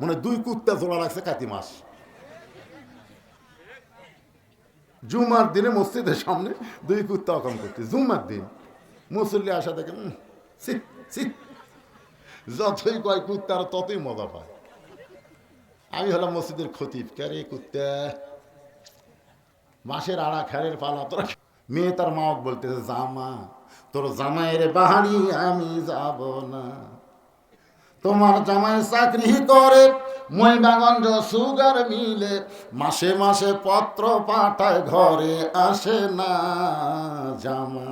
মনে দুই কুত্তা জোড়া রাখছে কাতি মাস। জুমার দিনে মসজিদের সামনে দুই কুত্তা অকাম করতে জুমার দিন। মুসল্লি আসা দেখে। যতই কয় কুত্তা, আর ততই মজা পায়। আমি হলাম মসজিদের খতিব। ক্যারে কুত্তা? মাসের আড়া, খেরের পালা, তোরা মেয়ে তার মা বলতেছে, জামা, তোর জামাইয়ের বাহারি আমি যাব না। তোমার জামাই চাকরি করে মহিমাগঞ্জ সুগার মিলে মাসে মাসে পত্র পাঠায় ঘরে। আসে না জামা।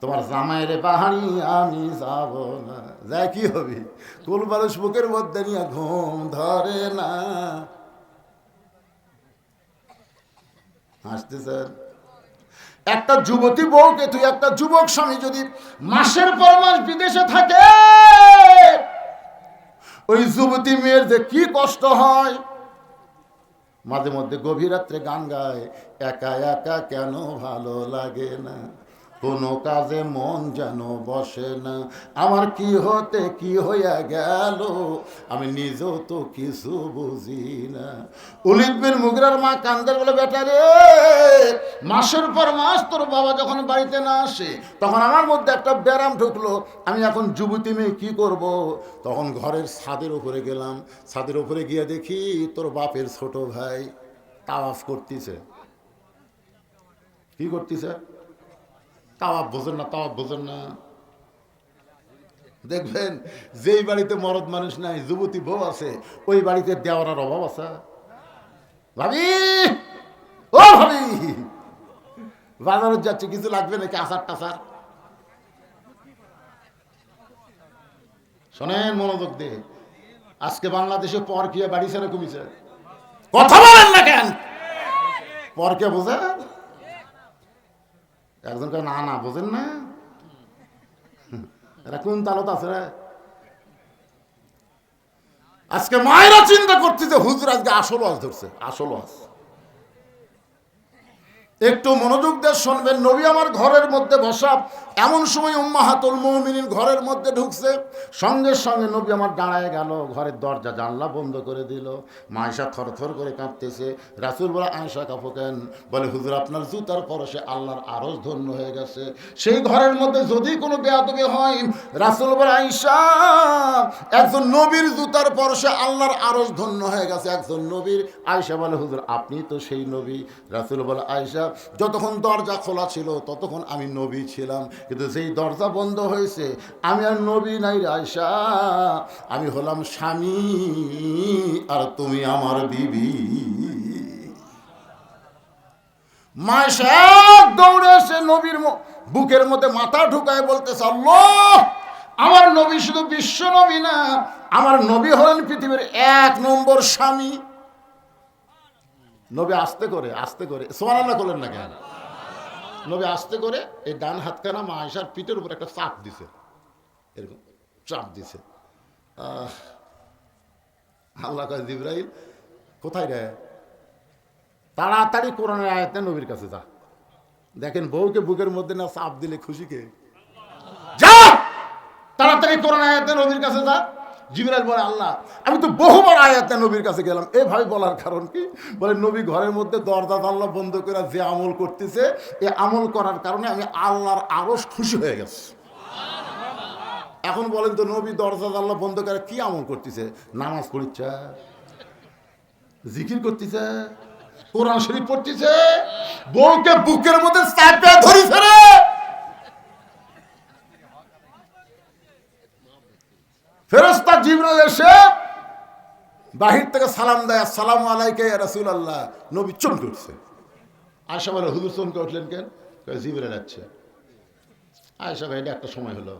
তোমার জামাইয়ের বাহারি আমি যাব না। যাই কি হবে? কুলবালুস বুকের মধ্যে নিয়ে ঘুম ধরে না। হাসতেছেন একটা যুবতী বউকে তুই একটা যুবক স্বামী যদি মাসের পর মাস বিদেশে থাকে ওই যুবতী মেয়ের যে কি কষ্ট হয়? মাঝে মধ্যে গভীর রাত্রে গান গায়, একা একা কেন ভালো লাগে না? কোনো কাজে মন যেন বসে না। আমার কি হতে, কি হইয়া গেল? আমি নিজেও তো কিছু বুঝি না। উলিদ মুগরার মা কান্দের বলে, বেটা রে, মাসের পর মাস তোর বাবা যখন বাড়িতে না আসে, তখন আমার মধ্যে একটা ব্যারাম ঢুকলো। আমি এখন যুবতী মেয়ে, কি করব? তখন ঘরের ছাদের উপরে গেলাম। ছাদের উপরে গিয়ে দেখি তোর বাপের ছোট ভাই। তাওয়াফ করতেছে। কি করতেছে? তাওয়াব বোঝেন না তাওয়াব বোঝেন না। দেখবেন, যেই বাড়িতে মরদ মানুষ নাই, যুবতী বউ আছে, ওই বাড়িতে দেওয়ার অভাব আছে। ভাবি! ও ভাবি! বাজারে যাচ্ছে, কিছু লাগবে নাকি? আসার টাসার শোনেন মনোযোগ দিয়ে। আজকে বাংলাদেশে পর কিয়া বাড়ি ছেড়ে কমিছে কথা বলেন না কেন? পর কে বোঝেন? একজন কে না না, বোঝেন না। এরা কোন তালত আছে রে? আজকে মায়েরা চিন্তা করছে যে হুজুর আজকে আসল আজ ধরছে, আসল আজ একটু মনোযোগ দিয়ে শুনবেন, নবী আমার ঘরের মধ্যে বসা, এমন সময় উম্মাহাতুল মুমিনিন ঘরের মধ্যে ঢুকছে। সঙ্গে সঙ্গে নবী আমার দাঁড়ায় গেল, ঘরের দরজা জানলা বন্ধ করে দিল। মায়েশা থরথর করে কাঁপতেছে রাসুল বলে আয়সা কাপকেন বলে, হুজুর, আপনার জুতার পরশে আল্লাহর আরজ ধন্য হয়ে গেছে। সেই ঘরের মধ্যে যদি কোনো বেয়াদবি হয়, রাসুল বলে আয়সা একজন নবীর জুতার পরশে আল্লাহর আরজ ধন্য হয়ে গেছে। একজন নবীর আয়সা বলে, হুজুর, আপনি তো সেই নবী। রাসুল বলে আয়সা যতক্ষণ দরজা খোলা ছিল, ততক্ষণ আমি নবী ছিলাম। কিন্তু যেই দরজা বন্ধ হয়েছে, আমি আর নবী নাই রে আয়সা আমি হলাম স্বামী, আর তুমি আমার বিবি। দৌড়ে এসে নবীর বুকের মধ্যে মাথা ঢুকায় বলতেছে আমার নবী শুধু বিশ্ব নবী না, আমার নবী হলেন পৃথিবীর এক নম্বর স্বামী। নবী আস্তে করে আস্তে করে সোমান আল্লাহ করলেন না কেন? নবী আস্তে করে এই ডান হাতখানা মা আয়সার পিঠের উপর একটা চাপ দিছে। এরকম চাপ দিছে। আল্লাহ কয়, জিব্রাইল, কোথায় রে? তাড়াতাড়ি কোরআনের আয়াতে নবীর কাছে যা। দেখেন বউকে বুকের মধ্যে না চাপ দিলে খুশিকে যা! তাড়াতাড়ি কোরআন আয়াতে নবীর কাছে যা। জিবরাইল বলে, আল্লাহ, আমি তো বহুবার আয়াতে নবীর কাছে গেলাম। এভাবে বলার কারণ কি? বলে, নবী ঘরের মধ্যে দরজা আল্লাহ বন্ধ করে যে আমল করতেছে, এ আমল করার কারণে আমি আল্লাহর আরও খুশি হয়ে গেছি। এখন বলেন তো, নবী দরজা আল্লাহ বন্ধ করে কি আমল করতেছে? নামাজ পড়িচ্ছে। জিকির করতেছে। কোরআন শরীফ পড়তেছে। বউকে বুকের মধ্যে ধরিছে রে। ফেরস্তা জিবরাল এসে বাহির থেকে সালাম দেয় সালাম আলাইকে রাসুল আল্লাহ নবী চমকে উঠছে। আয়সা বলে, হুজুর চমকে উঠলেন কেন? কয়, জিবরাল যাচ্ছে। আয়সা ভাই একটা সময় হলো।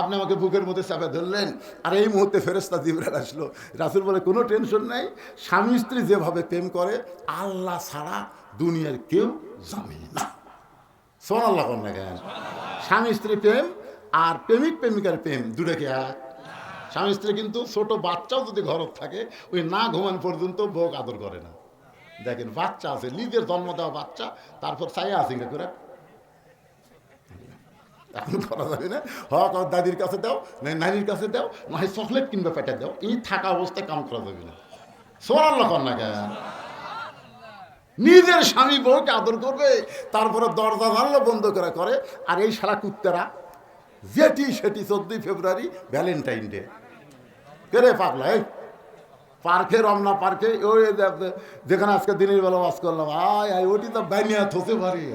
আপনি আমাকে বুকের মধ্যে চাপে ধরলেন, আর এই মুহূর্তে ফেরস্তা জিবরাল আসলো। রাসুল বলে, কোনো টেনশন নাই, স্বামী স্ত্রী যেভাবে প্রেম করে, আল্লাহ ছাড়া দুনিয়ার কেউ জানে না। সোন আল্লাহ কর না কেন? স্বামী স্ত্রী প্রেম আর প্রেমিক প্রেমিকার প্রেম দুটাকে এক স্বামী স্ত্রী কিন্তু ছোট বাচ্চাও যদি ঘরত থাকে, ওই না ঘুমান পর্যন্ত বউ আদর করে না। দেখেন, বাচ্চা আছে, নিজের জন্ম দেওয়া বাচ্চা, তারপর চাইয়া আছে করে। এখন করা যাবে না। হক দাদির কাছে দাও নানির কাছে দাও, না হয় চকলেট কিনবে পেটে দাও, এই থাকা অবস্থায় কাম করা যাবে না। সোনার লক্ষণ না কেন? নিজের স্বামী বউকে আদর করবে, তারপরে দরজা জানলা বন্ধ করে করে, আর এই সারা কুত্তারা যেটি সেটি চোদ্দই ফেব্রুয়ারি ভ্যালেন্টাইন ডে। কেরে পাগলা এই? পার্কে রমনা পার্কে ওই যেখানে আজকে দিনের বেলা বাস করলাম। আয় আয় ওটি তো বানিয়া থসে পারি।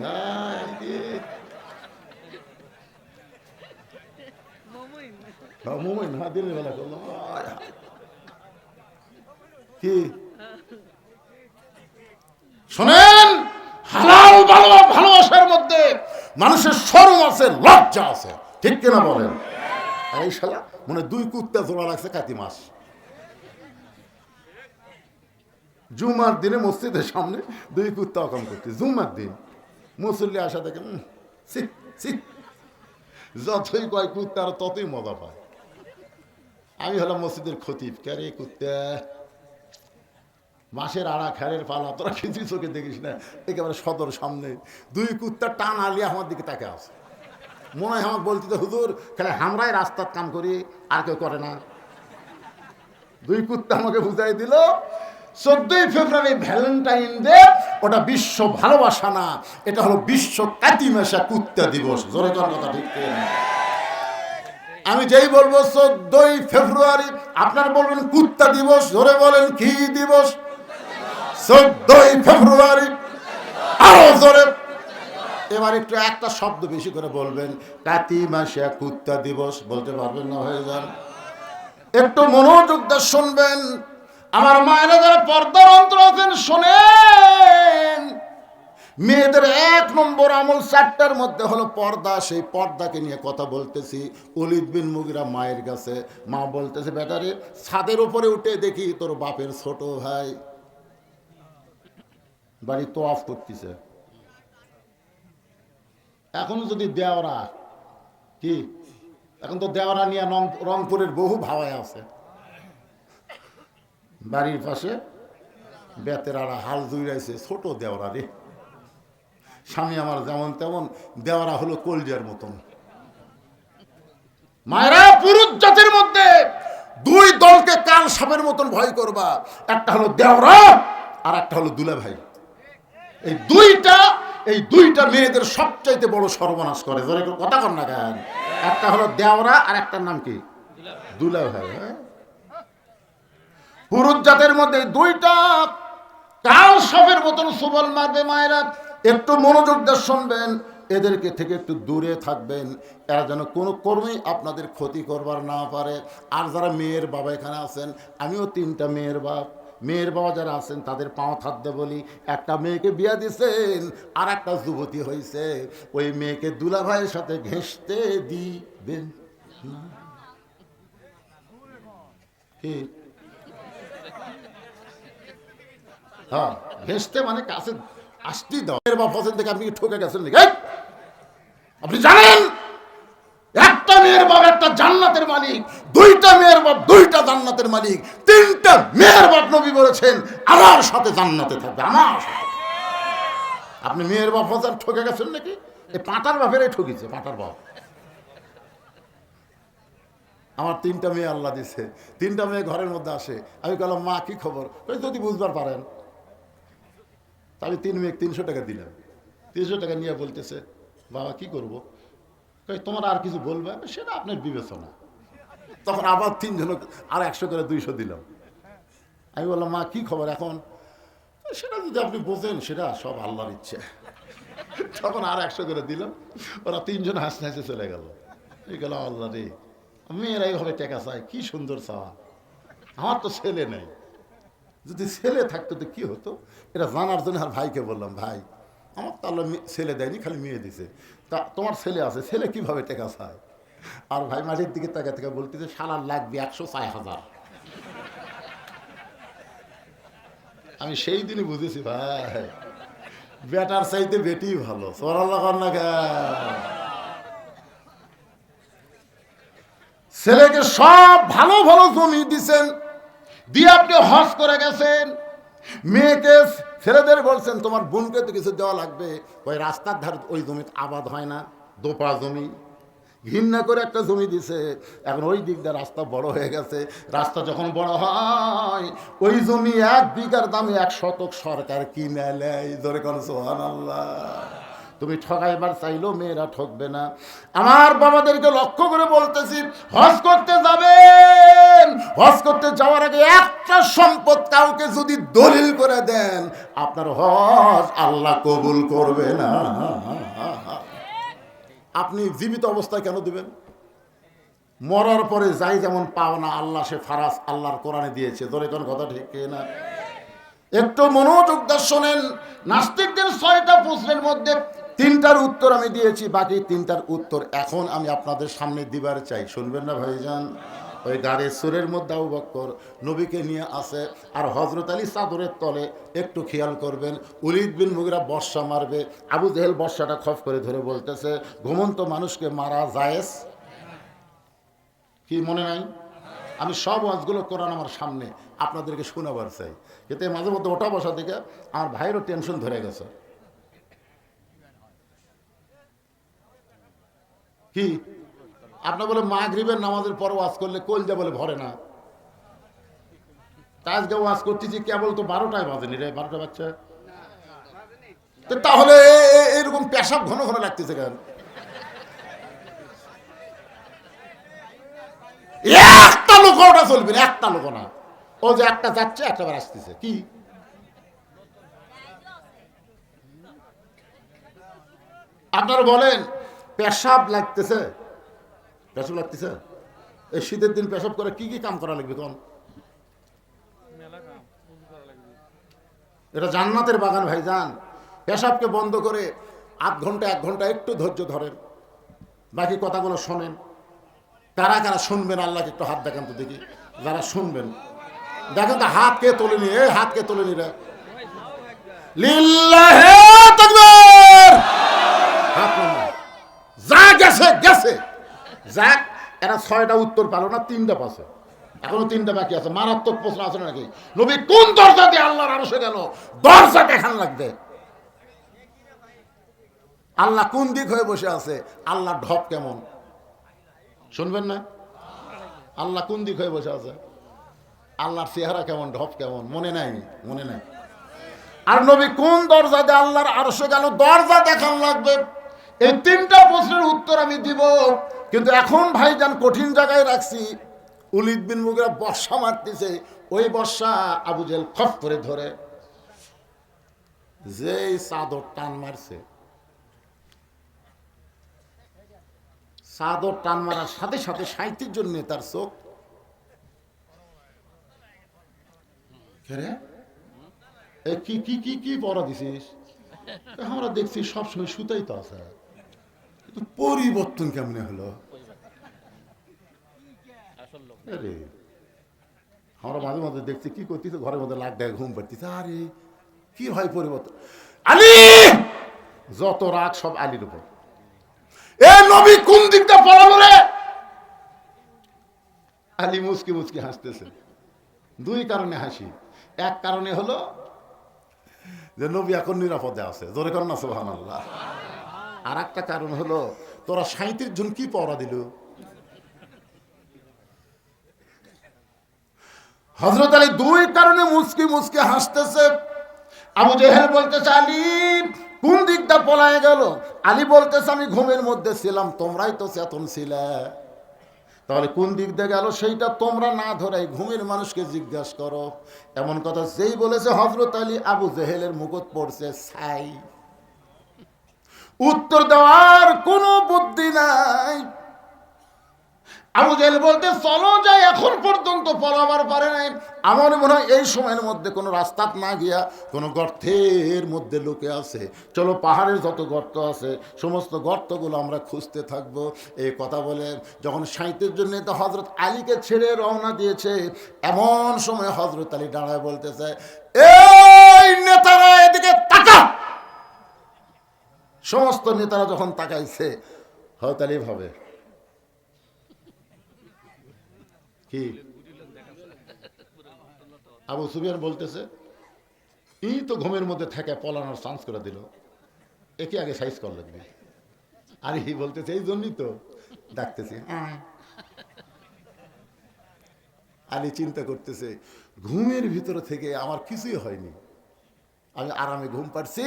হ্যাঁ, মোমেন হ্যাঁ দিনের বেলা করলাম। আয়, আয়। কি? শোনেন হালাল ভালো ভালোবাসার মধ্যে মানুষের শরম আছে লজ্জা আছে। ঠিক কিনা বলেন? এই শালা মানে দুই কুত্তা জোড়া লাগছে কাতি মাস জুমার দিনে মসজিদের সামনে দুই কুত্তা অকাম করতে জুমার দিন। মুসল্লি আসা দেখে। যতই কয় কুত্তা, আর ততই মজা পায়। আমি হলাম মসজিদের খতিব। ক্যারে কুত্তা? মাসের আড়া, খেরের পালা, তোরা কিছু চোখে দেখিস না। একেবারে সদর সামনে। দুই কুত্তা টান আলিয়ে আমার দিকে তাকে আসে। মনে হয় আমাকে বলতে হুজুর, খেলে আমরাই রাস্তার কাম করি, আর কেউ করে না। দুই কুত্তা আমাকে বুঝাই দিল, চোদ্দই ফেব্রুয়ারি ভ্যালেন্টাইন ডে, ওটা বিশ্ব ভালোবাসা না, এটা হলো বিশ্ব কাতি মেশা কুত্তা দিবস। জোরে কথা ঠিক আমি যেই বলব, চোদ্দই ফেব্রুয়ারি, আপনার বলবেন কুত্তা দিবস ধরে বলেন কি দিবস? চোদ্দই ফেব্রুয়ারি, আরও জোরে এবার একটু একটা শব্দ বেশি করে বলবেন। কাতি মাসে কুত্তা দিবস, বলতে পারবেন না হয়ে যান। একটু মনোযোগ দিয়ে শুনবেন। আমার মায়েরা যারা পর্দার অন্তর আছেন, শোনেন। মেয়েদের এক নম্বর আমল চারটার মধ্যে হলো পর্দা। সেই পর্দাকে নিয়ে কথা বলতেছি। অলিদ বিন মুগিরা মায়ের কাছে। মা বলতেছে বেটারে ছাদের উপরে উঠে দেখি তোর বাপের ছোট ভাই। বাড়ি তো অফ করতেছে। এখনও যদি দেওয়ারা, কি? এখন তো দেওয়ারা নিয়ে রংপুরের বহু ভাবায় আছে। বাড়ির পাশে বেতেরারা হাল জুড়াইছে ছোট দেওরা রে। স্বামী আমার যেমন তেমন, দেওয়ারা হলো কলজার মতন। মায়েরা, পুরুষ জাতির মধ্যে দুই দলকে কাল সাপের মতন ভয় করবা। একটা হলো দেওরা আর একটা হলো দুলা ভাই এই দুইটা এই দুইটা মেয়েদের সবচাইতে বড় সর্বনাশ করে। ধরে কথা কর না কেন? একটা হলো দেওরা আর একটার নাম কি? দুলা ভাই হ্যাঁ? পুরুষ জাতের মধ্যে দুইটা কাল সবের মতন সুবল মারবে মায়েরা। একটু মনোযোগ দিয়ে শুনবেন, এদেরকে থেকে একটু দূরে থাকবেন। এরা যেন কোনো কর্মই আপনাদের ক্ষতি করবার না পারে। আর যারা মেয়ের বাবা এখানে আছেন, আমিও তিনটা মেয়ের বাপ। মেয়ের বাবা যারা আছেন, তাদের পাও থাকতে বলি, একটা মেয়েকে বিয়া দিছেন আর একটা যুবতী হয়েছে ওই মেয়েকে দুলা ভাইয়ের সাথে ঘেঁষতে দিবেন। হ্যাঁ ভেসতে মানে কাছে আসতেই দাও। বাপ পছন্দ থেকে আপনি ঠকে গেছেন আপনি জানেন? একটা জান্নাতের মালিক, দুইটা মেয়ের বাপ, দুইটা জান্নাতের মালিক, তিনটা মেয়ের বাপ নবী বলেছেন আমার সাথে জান্নাতে থাকবে, আমার আপনি মেয়ের বাপ পছন্দ ঠকে গেছেন নাকি? এই পাটার বাপেরাই ঠকিছে, পাটার বাপ। আমার তিনটা মেয়ে আল্লাহ দিছে, তিনটা মেয়ে ঘরের মধ্যে আসে, আমি বললাম, মা, কি খবর? ওই যদি বুঝবার পারেন। তা আমি তিন মেয়ে তিনশো টাকা দিলাম। তিনশো টাকা নিয়ে বলতেছে, বাবা, কি করব? তোমার আর কিছু বলবে? সেটা আপনার বিবেচনা। তখন আবার তিনজন আর একশো করে দুইশো দিলাম। আমি বললাম, মা, কি খবর এখন? সেটা যদি আপনি বোঝেন, সেটা সব আল্লাহর ইচ্ছে। তখন আর একশো করে দিলাম। ওরা তিনজন হাসতে হাসতে চলে গেল। এই গেল আল্লাহ রে, মেয়েরা এইভাবে টেকা চায়, কি সুন্দর চাওয়া আমার তো ছেলে নেই। যদি ছেলে থাকতো তো কি হতো? এটা জানার জন্য আর ভাইকে বললাম, ভাই, আমার তো আল্লাহ ছেলে দেয়নি, খালি মেয়ে দিছে। তা তোমার ছেলে আছে, ছেলে কীভাবে টেকা চায়? আর ভাই মাটির দিকে তাকে থেকে বলতেছে, সালার লাগবে একশো ছয় হাজার। আমি সেই দিনই বুঝেছি, ভাই। বেটার চাইতে বেটি ভালো। সরাল্লা না ছেলেকে সব ভালো ভালো জমি দিছেন, দিয়ে আপনি হজ করে গেছেন। মেয়েকে ছেলেদের বলছেন, তোমার বোনকে তো কিছু দেওয়া লাগবে। ওই রাস্তার ধার ওই জমিতে আবাদ হয় না, দোপা জমি। ঘৃণা করে একটা জমি দিছে। এখন ওই দিক দিয়ে রাস্তা বড় হয়ে গেছে। রাস্তা যখন বড় হয়, ওই জমি এক বিঘার দামে এক শতক সরকার কিনে নেয়। ধরে কোন সোহান আল্লাহ তুমি ঠকাইবার চাইলেও মেয়েরা ঠকবে না। আমার বাবাদেরকে লক্ষ্য করে বলতেছি, হজ করতে যাবেন। হজ করতে যাওয়ার আগে একটা সম্পদ কাউকে যদি দলিল করে দেন, আপনার হজ আল্লাহ কবুল করবে না। আপনি জীবিত অবস্থায় কেন দিবেন? মরার পরে যাই যেমন পাও না, আল্লাহ সে ফারাস আল্লাহর কোরআনে দিয়েছে। ধরে কোন কথা ঠিক না? একটু মনোযোগ দিয়ে শোনেন, নাস্তিকদের ছয়টা প্রশ্নের মধ্যে তিনটার উত্তর আমি দিয়েছি, বাকি তিনটার উত্তর এখন আমি আপনাদের সামনে দিবার চাই। শুনবেন না ভাইজান? ওই গাড়ির সুরের মধ্যে আবু নবীকে নিয়ে আসে আর হজরত আলী চাদরের তলে একটু খেয়াল করবেন, উলিদ বিন মুগিরা বর্ষা মারবে, আবু জেহেল বর্ষাটা খফ করে ধরে বলতেছে, ঘুমন্ত মানুষকে মারা জায়েজ কি মনে নাই? আমি সব ওয়াজগুলো কোরআন আমার সামনে আপনাদেরকে শোনাবার চাই। এতে মাঝে মধ্যে ওটা বসা থেকে আমার ভাইয়েরও টেনশন ধরে গেছে। কি? আপনার বলে মা মাগরিবের নামাজের পর ওয়াজ করলে কলজা বলে ভরে না। আজকে ওয়াজ করতেছি, কেবল তো বারোটায় বাজেনি রে, বারোটা বাচ্চা তাহলে এরকম পেশাব ঘন ঘন লাগতেছে কেন? একটা লোক ওটা চলবে না, একটা লোক না। ও যে একটা যাচ্ছে, একটা বার আসতেছে। কি? আপনারা বলেন পেশাব লাগতেছে। পেশাব লাগতেছে? এই শীতের দিন পেশাব করে কি কি কাম করা লাগবে কোন? এটা জান্নাতের বাগান ভাইজান। পেশাবকে বন্ধ করে আধ ঘণ্টা এক ঘণ্টা একটু ধৈর্য ধরেন। বাকি কথাগুলো শোনেন। কারা কারা শুনবেন আল্লাহকে একটু হাত দেখান তো দেখি। যারা শুনবেন। দেখেন তো হাত কে তোলেনি? এ হাত কে তোলেনি রে? লিল্লাহে তাকবীর হাত নামা। যা গেছে গেছে যাক এরা ছয়টা উত্তর পেল না, তিনটা পাশে এখনও তিনটা বাকি আছে। মারাত্মক প্রশ্ন আছে নাকি? নবী কোন দরজা দিয়ে আল্লাহর আরশে গেল? দরজা দেখান লাগবে? আল্লাহ কোন দিক হয়ে বসে আছে? আল্লাহ ঢপ কেমন? শুনবেন না? আল্লাহ কোন দিক হয়ে বসে আছে? আল্লাহর চেহারা কেমন, ঢপ কেমন? মনে নাই মনে নাই। আর নবী কোন দরজা দিয়ে আল্লাহর আরশে গেল? দরজা দেখান লাগবে? এই তিনটা প্রশ্নের উত্তর আমি দিব। কিন্তু এখন ভাইজান কঠিন জায়গায় রাখছি। উলিদ বিন মুগরা বর্ষা মারতেছে। ওই বর্ষা আবু জেল খপ করে ধরে। যেই চাদর টান মারছে। চাদর টান মারার সাথে সাথে সাহিত্যের জন্য তার চোখ। কে কি কি কি পড়া দিছিস? আমরা দেখছি সবসময় সুতাই তো আছে। পরিবর্তন কেমনে হলো? আমরা মাঝে মাঝে দেখছি কি করতেছে, ঘরের মধ্যে লাগ দেয়, ঘুম পাড়তেছে। আরে, কি হয় পরিবর্তন? আলী! যত রাগ, সব আলীর উপর। এ নবী কোন দিকটা পড়ালো রে? আলী মুসকি মুসকি হাসতেছে। দুই কারণে হাসি। এক কারণে হলো যে নবী এখন নিরাপদে আছে। জোরে করেন না সোহান আল্লাহ আর একটা কারণ হলো, তোরা সাঁত্রিশ জন কি পড়া দিল? হজরত আলী দুই কারণে মুসকি মুসকি হাসতেছে। আবু জেহেল বলতেছে, আলী, কোন দিকটা পলায় গেল? আলী বলতেছে, আমি ঘুমের মধ্যে ছিলাম, তোমরাই তো চেতন ছিলে। তাহলে কোন দিক দিয়ে গেল? সেইটা তোমরা না ধরে ঘুমের মানুষকে জিজ্ঞাসা করো। এমন কথা যেই বলেছে হজরত আলী, আবু জেহেলের মুকুট পড়ছে ছাই। উত্তর দেওয়ার কোনো বুদ্ধি নাই। আবু জেহেল বলতে, চলো যাই, এখন পর্যন্ত পলাবার পারে নাই। আমার মনে হয় এই সময়ের মধ্যে কোনো রাস্তা না গিয়া কোনো গর্তের মধ্যে লুকে আছে। চলো, পাহাড়ের যত গর্ত আছে, সমস্ত গর্তগুলো আমরা খুঁজতে থাকব। এই কথা বলে, যখন সাঁইতের জন্য তো হজরত আলীকে ছেড়ে রওনা দিয়েছে, এমন সময় হজরত আলী দাঁড়ায় বলতেছে, এই নেতারা এদিকে সমস্ত নেতারা যখন তাকাইছে হয়তো আলী ভাবে। কি? আবু সুবিয়ান বলতেছে ই তো ঘুমের মধ্যে থেকে পলানোর চান্স করে দিল। একে আগে সাইজ কর লাগবে। আরে বলতেছে, এই জন্যই তো। ডাকতেছি। আলী চিন্তা করতেছে, ঘুমের ভিতরে থেকে আমার কিছুই হয়নি। আমি আরামে ঘুম পাচ্ছি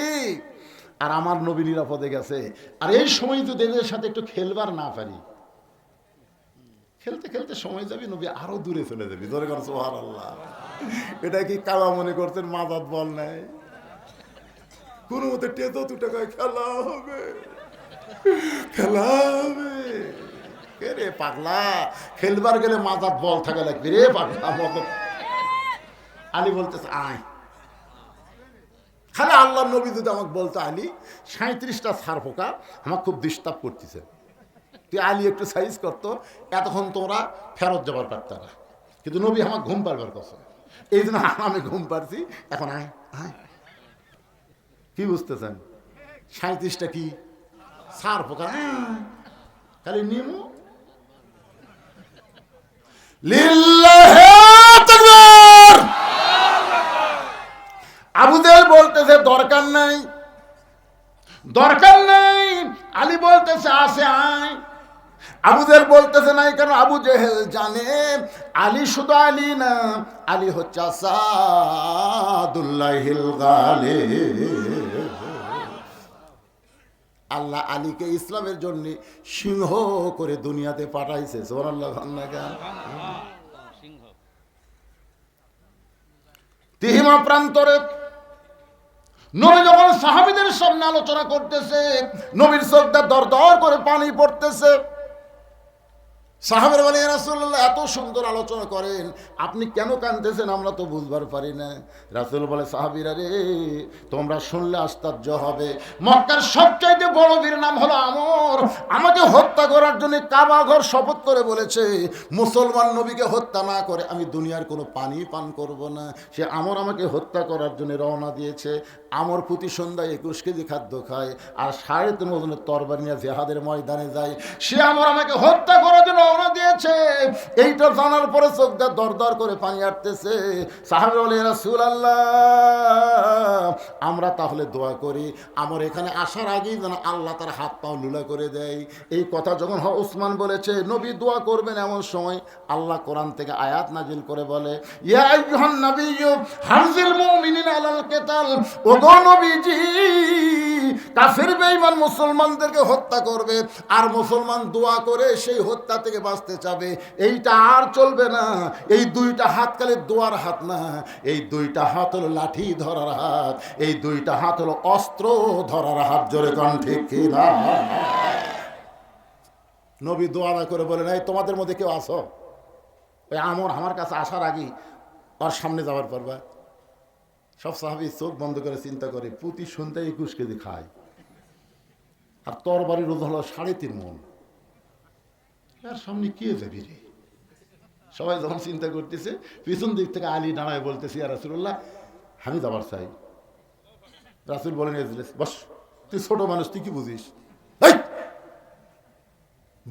আর আমার নবী নিরাপদে গেছে। আর এই সময় তো এদের সাথে একটু খেলবার না পারি, খেলতে খেলতে সময় যাবি, নবী আরও দূরে চলে যাবি। ধরে কর আল্লাহ এটা কি কালা মনে করতেন মাদাত বল নাই। কোনো মতে টেতো দুটো টাকায় খেলা হবে খেলা হবে। রে পাগলা? খেলবার গেলে মাথার বল থাকা লাগবে রে পাগলা আলী বলতেছে, আয়। খালি আল্লাহ নবী যদি আমাকে বলতো, আলী সাঁত্রিশটা সার পোকা আমার খুব ডিস্টার্ব করতেছে। তুই আলী একটু সাইজ করতো এতক্ষণ তোমরা ফেরত যাবার পারত না। কিন্তু নবী আমার ঘুম পারবার কথা এই জন্য আমি ঘুম পারছি এখন আয় কি বুঝতেছেন? সাঁত্রিশটা কি? সার পোকা খালি নিমু। লিল্লাহে আবুদেল বলতেছে, দরকার নাই। দরকার নেই। আলী বলতেছে, আসে, আয়। আবুদের বলতেছে, নাই কেন? আবু জেহেল জানে। আলী শুধু আলী না, আলী হচ্ছে। আল্লাহ আলীকে ইসলামের জন্য সিংহ করে দুনিয়াতে পাঠাইছে। তিহিমা প্রান্তরে নবী যখন সাহাবিদের সামনে আলোচনা করতেছে, নবীর চোখটা দর দর করে পানি পড়তেছে। সাহাবের বলে রাসুল্লাহ এত সুন্দর আলোচনা করেন। আপনি কেন কানতেছেন আমরা তো বুঝবার পারি না। রাসুল বলে, সাহাবিরা রে, তোমরা শুনলে আশ্চর্য হবে। মক্কার সবচাইতে বড় বীর নাম হলো আমর। আমাকে হত্যা করার জন্য কাবা ঘর শপথ করে বলেছে, মুসলমান নবীকে হত্যা না করে আমি দুনিয়ার কোনো পানি পান করব না। সে আমর আমাকে হত্যা করার জন্য রওনা দিয়েছে। আমর প্রতি সন্ধ্যায় একুশ কেজি খাদ্য খায় আর সাড়ে তিন ওজনের তরবারি নিয়ে জেহাদের ময়দানে যায়। সে আমর আমাকে হত্যা করার জন্য রওনা দিয়েছে। এইটা জানার পরে চোখটা দর দর করে পানি আটতেছে। সাহাবে বলে রাসূল আল্লাহ আমরা তাহলে দোয়া করি। আমার এখানে আসার আগেই যেন আল্লাহ তার হাত পাও লুলা করে দেয়। এই কথা যখন হ উসমান বলেছে, নবী, দোয়া করবেন এমন সময় আল্লাহ কোরআন থেকে আয়াত নাজিল করে বলে, ইয়া নাবিয়্যু হারজিল মুমিনিনা আলাল কিতাল, ও নবীজি, কাফির বেঈমান মুসলমানদেরকে হত্যা করবে, আর মুসলমান দোয়া করে সেই হত্যা থেকে বাঁচতে চাবে। এইটা আর চলবে না। এই দুইটা হাত কালে দোয়ার হাত না। এই দুইটা হাত হলো লাঠি ধরার হাত। এই দুইটা হাত হলো অস্ত্র ধরার হাত। জোরে কন ঠিক নবী দোয়া করে বলে নাই তোমাদের মধ্যে কেউ আসো ওই আমর আমার কাছে আসার আগেই তার সামনে যাওয়ার পারবা সব সাহাবি চোখ বন্ধ করে চিন্তা করে, প্রতি সন্ধ্যায় একুশ কেজি খায়। আর তোর বাড়ির রোদ হলো সাড়ে তিন মন। আর সামনে কে যাবি রে? সবাই যখন চিন্তা করতেছে, পিছন দিক থেকে আলী দাঁড়ায় বলতেছি আর রাসুল্লাহ আমি যাবার চাই। রাসুল বলেন, "এই বস, তুই ছোট মানুষ, তুই কি বুঝিস!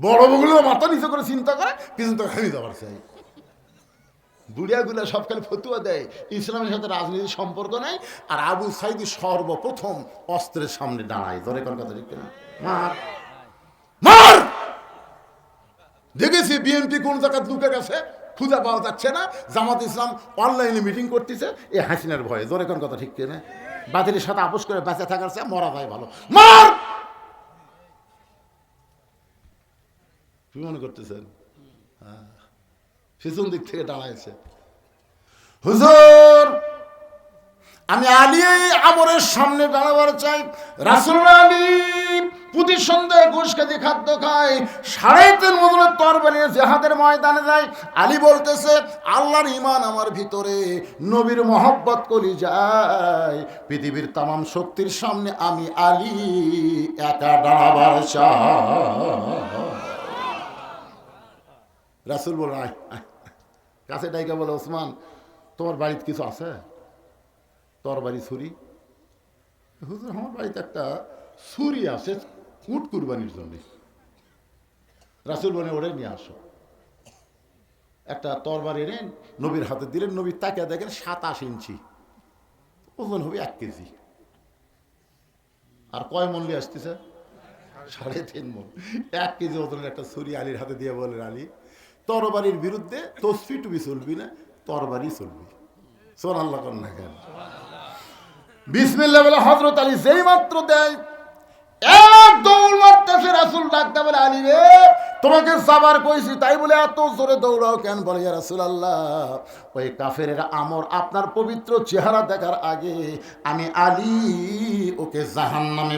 বড় বগুলো মাথা নিচে করে চিন্তা করে, পিছন থেকে আমি যাবার চাই। বুড়িয়াগুলা সব খালি ফতুয়া দেয়। ইসলামের সাথে রাজনীতির সম্পর্ক নাই। আর আবু সাইদি সর্বপ্রথম অস্ত্রের সামনে দাঁড়ায়। ধরে কোন কথা ঠিক না দেখেছি বিএনপি কোন জায়গায় লুকে গেছে খুঁজে পাওয়া যাচ্ছে না। জামাত ইসলাম অনলাইনে মিটিং করতেছে। এই হাসিনার ভয়ে। জোরে কোন কথা ঠিক না বাতিলের সাথে আপোষ করে বেঁচে থাকার চেয়ে মরা যায় ভালো। মার! কি মনে করতেছেন? হ্যাঁ। পিছন দিক থেকে দাঁড়াইছে। হুজুর, আমি আলী আমরের সামনে দাঁড়াবার চাই। রাসুল আলী প্রতি সন্ধ্যায় ঘুষ খেতে খাদ্য খায় সাড়ে তিন মজুরের তরবারি নিয়ে জেহাদের ময়দানে যায়। আলী বলতেছে, আল্লাহর ইমান আমার ভিতরে, নবীর মহব্বত করি যায় পৃথিবীর তামাম শক্তির সামনে আমি আলী একা দাঁড়াবার চাই। রাসুল বলে আয়। কাছে ডাইকা বলে, ওসমান, তোমার বাড়িতে কিছু আছে? তোর বাড়ি ছুরি? হুজুর, আমার বাড়িতে একটা ছুরি আছে, উট কুরবানির জন্য। রাসুল বলে, ওরে নিয়ে আসো। একটা তরবারি এনে নবীর হাতে দিলেন নবীর তাকে দেখেন সাতাশ ইঞ্চি। ওজন হবে এক কেজি। আর কয় মল্লি আসতেছে? সাড়ে তিন মন। এক কেজি ওজনের একটা ছুরি আলীর হাতে দিয়ে বলেন আলী তরবারির বিরুদ্ধে তসফি টুবি চলবি না, তরবারি চলবি। সোন আল্লাহ না কেন? বিসমিল্লা বলে হজরত আলী যেই মাত্র দেয় তোমাকে তাই বলে এত জোরে দৌড়াও কেন? বলে ওই আমর আপনার পবিত্র চেহারা দেখার আগে আমি আলী, ওকে জাহান নামে